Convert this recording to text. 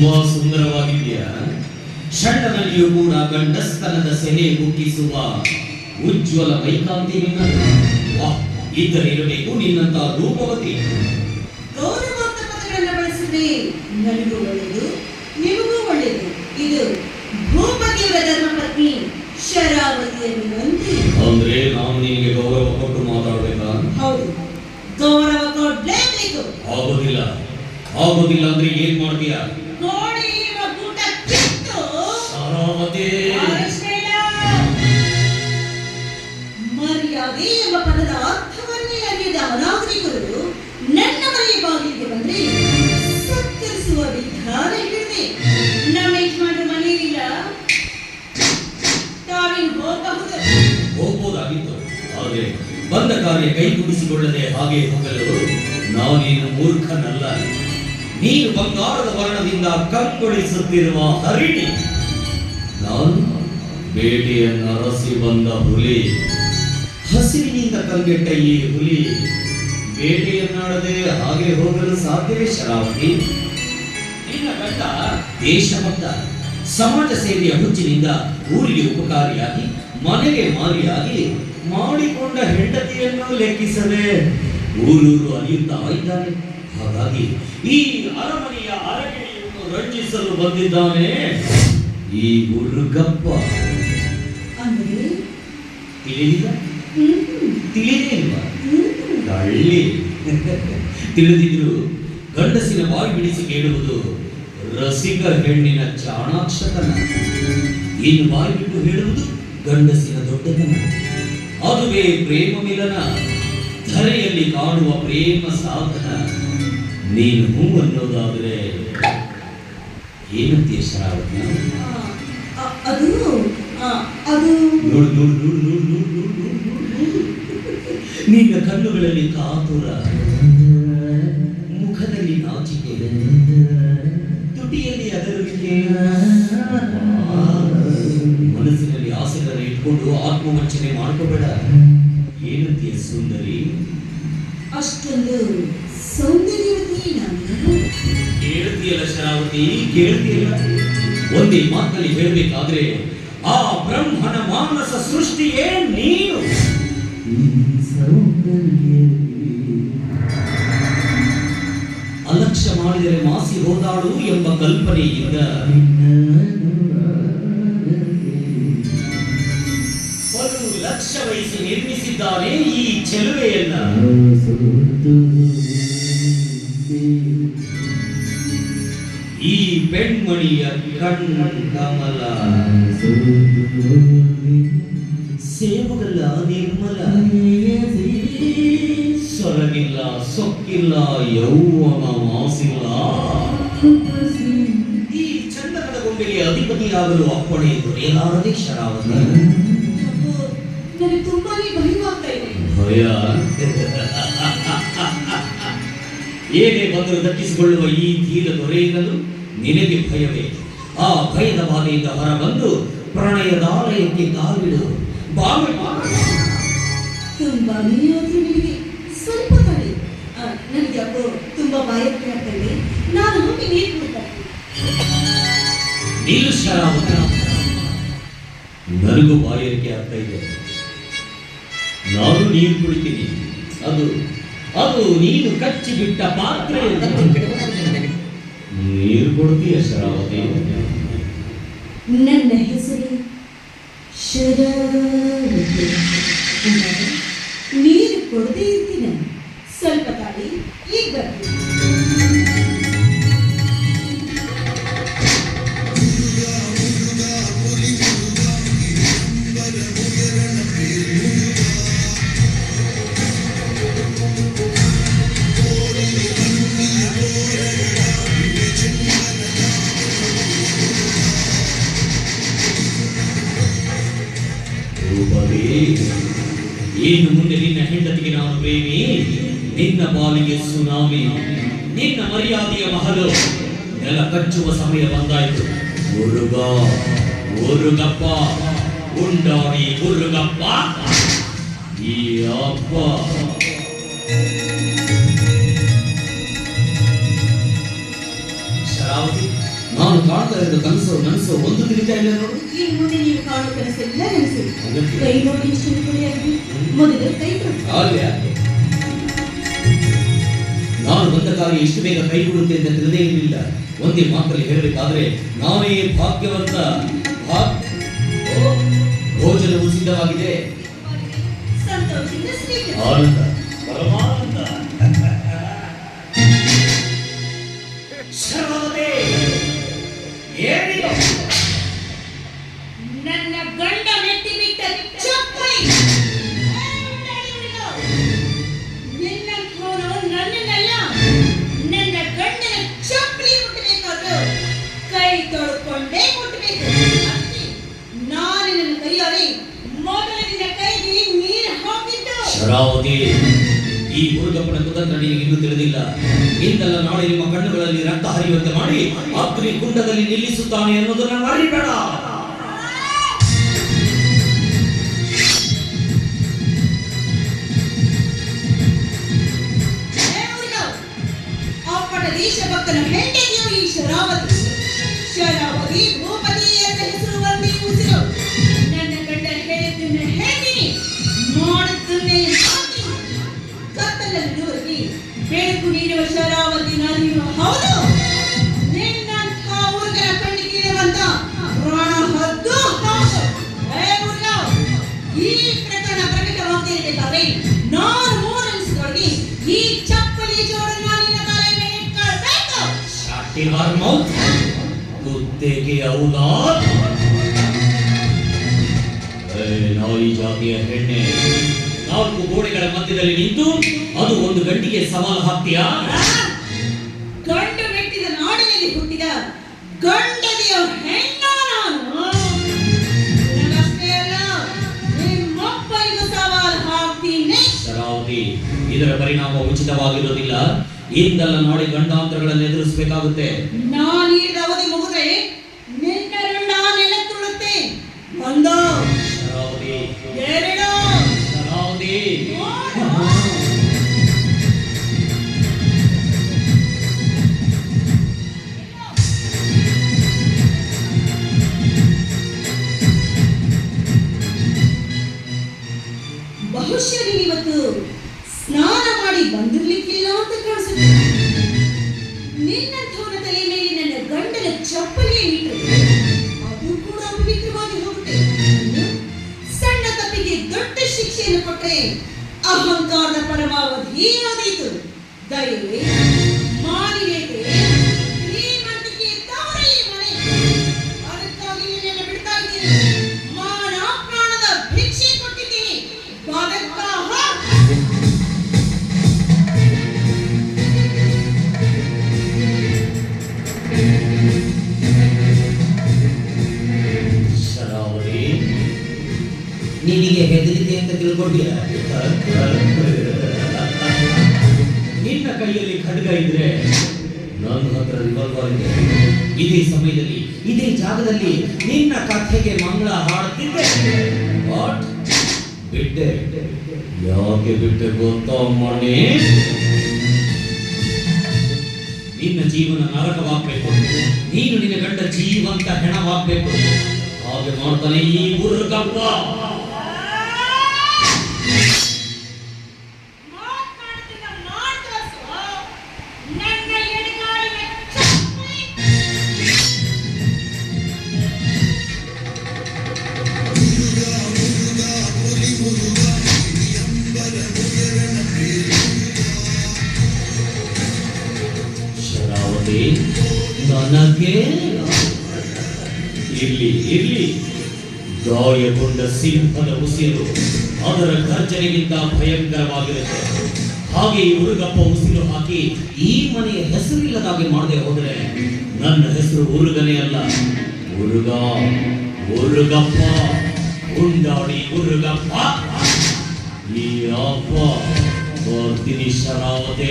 ತುಂಬಾ ಸುಂದರವಾಗಿದೆಯಾ ಷಂಡನಲ್ಲಿಯೂ ಕೂಡ ಗಂಡಸ್ತನದ ಸೆಲೆ ಮುಗಿಸುವ ಉಜ್ವಲ ವೈಕಾಂತಿ ನಿನ್ನದು ವಾಹ್, ಇದ್ದರೆ ಇರಬೇಕು ನಿನ್ನಂತ ರೂಪವತಿ. ಗೌರವಾರ್ಥ ಪದಗಳನ್ನ ಬಳಸಿದ್ರೆ. ನನಗೂ ಒಳ್ಳೆಯದು ನಿಮಗೂ ಒಳ್ಳೆಯದು. ಇದು ಭೂಪತಿ ಧರ್ಮಪತ್ನಿ ಶರಾವತಿಯನ್ನು ನಂಬಿ ಅಂದ್ರೆ ನಾನು ನಿಮಗೆ ಗೌರವ ಕೊಟ್ಟು ಮಾತಾಡಬೇಕಾ? ಹೌದು. ಗೌರವ ಕೊಡ್ಲೇಬೇಕು. ಆಗೋದಿಲ್ಲ. ಆಗೋದಿಲ್ಲ ಅಂದ್ರೆ ಏನ್ ಮಾಡ್ತೀಯಾ? ಶರಾವತಿ ಮರ್ಯಾದೆ ಎಂಬ ಪದದ ಅರ್ಥವನ್ನೇ ಅರಿಯದ ಅನಾಗರಿಕರು ನನ್ನ ಮನೆಯ ಬಾಗಿಲಿಗೆ ಬಂದ್ರೆ ಸತ್ಕರಿಸುವ ವಿಧಾನ ಹಿಡಿದೆ ನಮ್ಮ ಯಜಮಾನ್ರ ಮನೆಯಿಲ್ಲ ತಾವಿನ್ ಹೋಗಬಹುದು. ಹೋಗ್ಬೋದಾಗಿತ್ತು. ಆದ್ರೆ ಬಂದ ಕಾರ್ಯ ಕೈಗೂಡಿಸಿಕೊಳ್ಳದೆ ಹಾಗೆ ಹೋಗಲು ನಾನೇನು ಮೂರ್ಖನಲ್ಲ. ನೀನು ಬಂಗಾರದ ವರ್ಣದಿಂದ ಕಂಗೊಳಿಸುತ್ತಿರುವ ಹರಿಣಿ. ನಾನು ಬೇಟೆಯನ್ನು ಅರಸಿ ಬಂದ ಹುಲಿ ಹಸಿರಿನಿಂದ ಕಂಗೆಟ್ಟ ಈ ಹುಲಿ ಬೇಟೆಯನ್ನಾಡದೆ ಹಾಗೆ ಹೋಗಲು ಸಾಧ್ಯವೇ ಶರಾವತಿ? ನಿನ್ನ ಗಂಡ ದೇಶಭಕ್ತ ಸಮಾಜ ಸೇವೆಯ ಹುಚ್ಚಿನಿಂದ ಊರಿಗೆ ಉಪಕಾರಿಯಾಗಿ ಮನೆಗೆ ಮಾರಿಯಾಗಿ ಮಾಡಿಕೊಂಡ ಹೆಂಡತಿಯನ್ನು ಲೆಕ್ಕಿಸದೆ ಊರೂರು ಅಲಿಯುತ್ತಾ ಇದ್ದಾನೆ. ಹಾಗಾಗಿ ಈ ಅರಮನೆಯ ಅರಗಿಣಿಯನ್ನು ರಂಜಿಸಲು ಬಂದಿದ್ದಾನೆ. ಈ ಹುಡುಗಪ್ಪ ಅಂದ್ರೆ? ತಿಳಿದಿಲ್ಲ ತಿಳಿದೇ ಇಲ್ವಾ. ಕಳ್ಳಿ ತಿಳಿದಿದ್ರು ಗಂಡಸಿನ ಬಾಯಿ ಬಿಡಿಸಿ ಕೇಳುವುದು ರಸಿಕ ಹೆಣ್ಣಿನ ಚಾಣಾಕ್ಷತನ. ಇನ್ನು ಬಾಯಿ ಬಿಟ್ಟು ಹೇಳುವುದು ಗಂಡಸಿನ ದೊಡ್ಡತನ. ಅದುವೇ ಪ್ರೇಮ ಮಿಲನ ಧರೆಯಲ್ಲಿ ಕಾಣುವ ಪ್ರೇಮ ಸಾಧನ. ನೀನು ಹೂ ಅನ್ನೋದಾದರೆ ಏನಂತೀಯ ಶರಾವತಿ ಅದು ಅದು. ನೋಡು ನೋಡು ನೋಡು ನೋಡು ನೋಡು ಕಣ್ಣುಗಳಲ್ಲಿ ಕಾಪುರ ಮುಖದಲ್ಲಿ ನಾಚಿಕೆ. ತುಟಿಯಲ್ಲಿ ಅದರುವಿಕೆ ಮನಸ್ಸಿನಲ್ಲಿ ಆಸೆಗಳನ್ನು ಇಟ್ಕೊಂಡು ಆತ್ಮವಂಚನೆ ಮಾಡ್ಕೋಬೇಡ. ಏನಂತೀಯ ಸುಂದರಿ? ಅಷ್ಟೊಂದು ಸೌಂದರ್ಯವತಿ ಕೇಳ್ತೀಯಲ್ಲ ಶರಾವತಿ? ಕೇಳ್ತೀಯಲ್ಲ? ಒಂದೇ ಮಾತಲ್ಲಿ ಹೇಳಬೇಕಾದ್ರೆ, ಆ ಬ್ರಹ್ಮನ ಮಾನಸ ಸೃಷ್ಟಿಯೇ ನೀನು. ಅಲಕ್ಷ್ಯ ಮಾಡಿದರೆ ಮಾಸಿ ಹೋದಾಡು ಎಂಬ ಕಲ್ಪನೆಯಿಂದ ಇದ್ದ ಲಕ್ಷ್ಯ ವಹಿಸಿ ನಿರ್ಮಿಸಿದ್ದಾನೆ ಈ ಚೆಲುವೆಯನ್ನ. ಬೆಣ್ಮಣಿಯ ಕಣ್ಣಮಲ ಸೇವುಗಲ್ಲ ನಿರ್ಮಲ. ಸೊರಗಿಲ್ಲ, ಸೊಕ್ಕಿಲ್ಲ, ಯೌವನ ಮಾಸಿಲ್ಲ ಈ ಚಂದನದ ಗೊಂಬೆಗೆ ಅಧಿಪತಿಯಾಗಲು ಅಪ್ಪಣೆ ದೊರೆಯಲಾರದೆ ಶರಾವತಿ. ನನಗೆ ತುಂಬಾನೇ ಭಯವಾಗ್ತಾ ಇದೆ ಭಯ. ಏನೇ ಬಂದರೂ ದಕ್ಕಿಸಿಕೊಳ್ಳುವ ಈ ಧೀರ ದೊರೆಯಿಂದಲೂ ನಿನಗೆ ಭಯವೇ. ಆ ಭಯದ ಬಾಧೆಯಿಂದ ಹೊರಬಂದು ಪ್ರಣಯದಾಲಯಕ್ಕೆ ಕಾಲಿಡು ಬಾವಿ ತುಂಬಾನೇ ಆದ್ರೂ ನಿನಗೆ. ಸ್ವಲ್ಪ ತಡೆ. ನನಗೆ ಅಪ್ಪೋ ತುಂಬಾ ಬಾಯಕ್ಕೆ ಆಗ್ತಾ ಇದೆ. ನಾನು ಹೋಗಿ ನೀರು ಕುಡ್ತಾರೆ ನಿಲ್ಲು ಶರಾವತಿ. ನನಗೂ ಬಾಯಕ್ಕೆ ಆಗ್ತಾ ಇದೆ. ನಾನು ನೀರು ಕುಡಿತೀನಿ. ಅದು ಅದು ನೀನು ಕಚ್ಚಿ ಬಿಟ್ಟ ಪಾತ್ರೆ ನೀರು ಕೊಡ್ತೀಯ ಶರಾವತಿ ನನ್ನ ಹೆಸರು ಶರಾವತಿ ನೀರು ಕೊಡದೇ ಇರ್ತೀನ. ಸ್ವಲ್ಪ ರೂಪವೇ ಇನ್ನು ಮುಂದೆ ನಿನ್ನ ಹೆಂಡತಿಗೆ ನಾನು ಪ್ರೇಮಿ ನಿನ್ನ ಪಾಲಿಗೆ ಸುನಾಮಿ ನಿನ್ನ ಮರ್ಯಾದೆಯ ಮಹಲು ನೆಲ ಕಚ್ಚುವ ಸಮಯ ಬಂದಾಯಿತು ಮುರುಗ ಮುರುಗಪ್ಪ ಉಂಡಾಡಿ ಮುರುಗಪ್ಪ ಈ ಅಪ್ಪ ಕಾಣ್ತಾ ಇದ್ದ ಕನಸು ನನಸು ಒಂದು ತಿಳಿತಾ ಇಲ್ಲ ನೋಡು. ಇನ್ನು ಮುಂದೆ ನೀವು ಕಾಣೋ ಕನಸೆಲ್ಲ ನನಸು. ಅಗತ್ಯ. ಕೈ ನೋಡಿ ಎಷ್ಟು ಮೊದಲು ಕೈ ಹಾಗೆ. ನಾನು ಬಂದ ಕಾರ್ಯ ಇಷ್ಟು ಬೇಗ ಕೈ ಕೊಡುತ್ತೆ ಅಂತ ತಿಳಿದೇ ಇರಲಿಲ್ಲ. ಒಂದೇ ಮಾತಲ್ಲಿ ಹೇಳಬೇಕಾದ್ರೆ ನಾವೇ ಭಾಗ್ಯವಂತ. ಭೋಜನವು ಸಿದ್ಧವಾಗಿದೆ. ಆನಂದ. ಪರಮಾನಂದ? ನನ್ನ ಗಂಡ ನೆತ್ತಿ ಬಿಟ್ಟ ಚಪ್ಪಲಿ. ನಿನ್ನಂಥವನು ನನ್ನನ್ನಲ್ಲ ನನ್ನ ಗಂಡನ ಚಪ್ಪಲಿ ಮುಟ್ಟಬೇಕಾದ್ರು. ಕೈ ತೊಳ್ಕೊಂಡೇ ಮುಟ್ಟಬೇಕು. ನಾನು ನನ್ನ ಕೈಯಲ್ಲಿ ಮೊದಲ ನಿನ್ನ ಕೈಗೆ ನೀರು ಹಾಕಿದ್ದು. ಶರಾವತಿ. ಈ ಮುರುಗಪ್ಪನ ಕುತಂತ್ರ ನಿನಗೆ ಇನ್ನೂ ತಿಳಿದಿಲ್ಲ. ಇಂದಲ್ಲ ನಾಳೆ ನಿಮ್ಮ ಕಣ್ಣುಗಳಲ್ಲಿ ರಕ್ತ ಹರಿಯುವಂತೆ ಮಾಡಿ ಅಗ್ನಿ ಕುಂಡದಲ್ಲಿ ನಿಲ್ಲಿಸುತ್ತಾನೆ ಅನ್ನೋದನ್ನ ಮರಿಬೇಡ ದೇವರಿಗೂ ಭಕ್ತನ ಬೆಳಕು ನೀಡುವ ಶರಾವತಿ ನದಿಯು ಹೌದು ನಿನ್ನಂಥ ಹುಡುಗರ ಕಣ್ಣಿಗೆ ಇರುವಂತ ಪ್ರಾಣ ಹದ್ದು ಹೌದು ಏ ಹುಡುಗ, ಈ ಪ್ರಕರಣ ಪ್ರಕಟವಾಗದಿರಬೇಕಾದ್ರೆ ನಾನು ಮೂರನಿಸಿದೊಳಗೆ ಈ ಚಪ್ಪಲಿ ಜೋಡನ್ನ ನಿನ್ನ ತಲೆ ಮೇಲೆ ಇಟ್ಕೊಳ್ಬೇಕು Shut your mouth. ಕುತ್ತಿಗೆ ಔಲಾದ್. ಏ, ನಾಯಿ ಜಾತಿಯ ಹೆಣ್ಣೆ ನಾಲ್ಕು ಗೋಡೆಗಳ ಮಧ್ಯದಲ್ಲಿ ನಿಂತು ಅದು ಒಂದು ಗಂಟಿಗೆ ಸವಾಲು ಹಾಕ್ತೀಯಾ? ಗಂಡು ಮೆಟ್ಟಿದ ನಾಡಿನಲ್ಲಿ ಹುಟ್ಟಿದ ಗಂಡನಿಯ ಹೆಣ್ಣ ನಾನು. ನಿನಗಷ್ಟೇ ಅಲ್ಲ ನಿಮ್ಮಪ್ಪನಿಗೂ ಸವಾಲು ಹಾಕ್ತೀನಿ. ಶರಾವತಿ ಇದರ ಪರಿಣಾಮ ಉಚಿತವಾಗಿರೋದಿಲ್ಲ ಇಂದಲ್ಲ ನೋಡಿ ಗಂಡಾಂತರಗಳನ್ನು ಎದುರಿಸಬೇಕಾಗುತ್ತೆ ಅಹಂಕಾರದ ಪರಮಾವಧಿ ಆದೀತು ದಯವೇ ನಿನಗೆ ಹೆದರಿಕೆ ಅಂತ ತಿಳ್ಕೊಂಡಿಲ್ಲ ನಿನ್ನ ಕೈಯಲ್ಲಿ ಖಡ್ಗ ಇದ್ರೆ ನನ್ನ ಹತ್ರ ರಿವಾಲ್ವರ್ ಇದೆ. ಇದೇ ಸಮಯದಲ್ಲಿ ಇದೇ ಜಾಗದಲ್ಲಿ ನಿನ್ನ ಕಥೆಗೆ ಮಂಗಳ ಹಾಡುತ್ತಿದ್ದೆ. ವಾಟ್ ಬಿಟ್ಟೆ. ಯಾಕೆ ಬಿಟ್ಟೆ ಗೊತ್ತಾ ಮಣಿ ನಿನ್ನ ಜೀವನ ನರಕವಾಗಬೇಕು. ನೀನು ನಿನ್ನ ಗಂಡ ಜೀವಂತ ಹೆಣವಾಗಬೇಕು. ಹಾಗೆ ಮಾಡ್ತಾನೆ ಈ ಮುರುಗಪ್ಪ ಶರಾವತಿ ನನಗೆ ಇಲ್ಲಿ ಇಲ್ಲಿ ಗಾಯಗೊಂಡ ಸಿಂಹದ ಉಸಿರು ಅದರ ಗರ್ಜನೆಗಿಂತ ಭಯಂಕರವಾಗಿರುತ್ತೆ. ಹಾಗೆ ಈ ಹುಡುಗಪ್ಪ ಉಸಿರು ಹಾಕಿ ಈ ಮನೆಯ ಹೆಸರಿಲ್ಲದಾಗಿ ಮಾಡದೆ ಹೋದ್ರೆ ನನ್ನ ಹೆಸರು ಉರುಗನೇ ಅಲ್ಲ. ಉರುಗ, ಉರುಗಪ್ಪ, ಉಂಡಾಡಿ ಉರುಗಪ್ಪ. ಈ ಅಪ್ಪ ಬರ್ತೀನಿ ಶರಾವತಿ.